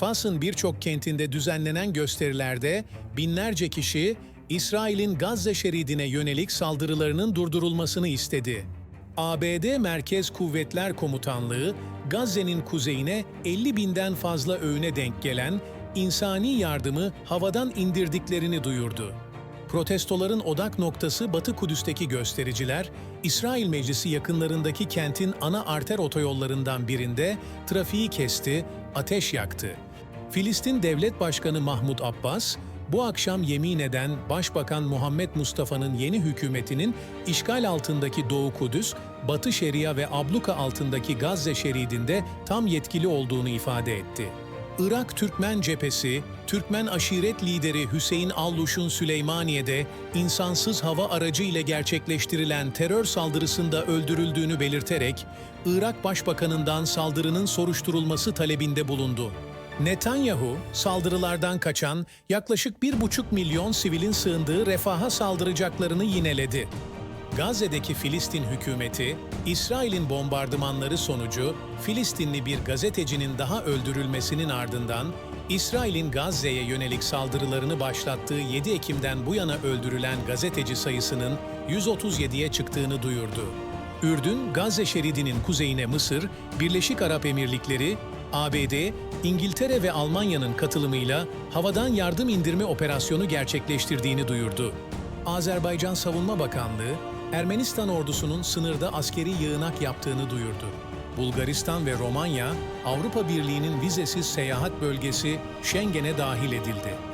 Fas'ın birçok kentinde düzenlenen gösterilerde binlerce kişi İsrail'in Gazze şeridine yönelik saldırılarının durdurulmasını istedi. ABD Merkez Kuvvetler Komutanlığı, Gazze'nin kuzeyine 50 binden fazla öğüne denk gelen insani yardımı havadan indirdiklerini duyurdu. Protestoların odak noktası Batı Kudüs'teki göstericiler, İsrail Meclisi yakınlarındaki kentin ana arter otoyollarından birinde trafiği kesti, ateş yaktı. Filistin Devlet Başkanı Mahmud Abbas, bu akşam yemin eden Başbakan Muhammed Mustafa'nın yeni hükümetinin işgal altındaki Doğu Kudüs, Batı Şeria ve abluka altındaki Gazze şeridinde tam yetkili olduğunu ifade etti. Irak Türkmen cephesi, Türkmen aşiret lideri Hüseyin Alluş'un Süleymaniye'de insansız hava aracı ile gerçekleştirilen terör saldırısında öldürüldüğünü belirterek, Irak Başbakanından saldırının soruşturulması talebinde bulundu. Netanyahu, saldırılardan kaçan yaklaşık 1,5 milyon sivilin sığındığı refaha saldıracaklarını yineledi. Gazze'deki Filistin hükümeti, İsrail'in bombardımanları sonucu Filistinli bir gazetecinin daha öldürülmesinin ardından İsrail'in Gazze'ye yönelik saldırılarını başlattığı 7 Ekim'den bu yana öldürülen gazeteci sayısının 137'ye çıktığını duyurdu. Ürdün, Gazze şeridinin kuzeyine Mısır, Birleşik Arap Emirlikleri, ABD, İngiltere ve Almanya'nın katılımıyla havadan yardım indirme operasyonu gerçekleştirdiğini duyurdu. Azerbaycan Savunma Bakanlığı, Ermenistan ordusunun sınırda askeri yığınak yaptığını duyurdu. Bulgaristan ve Romanya, Avrupa Birliği'nin vizesiz seyahat bölgesi Schengen'e dahil edildi.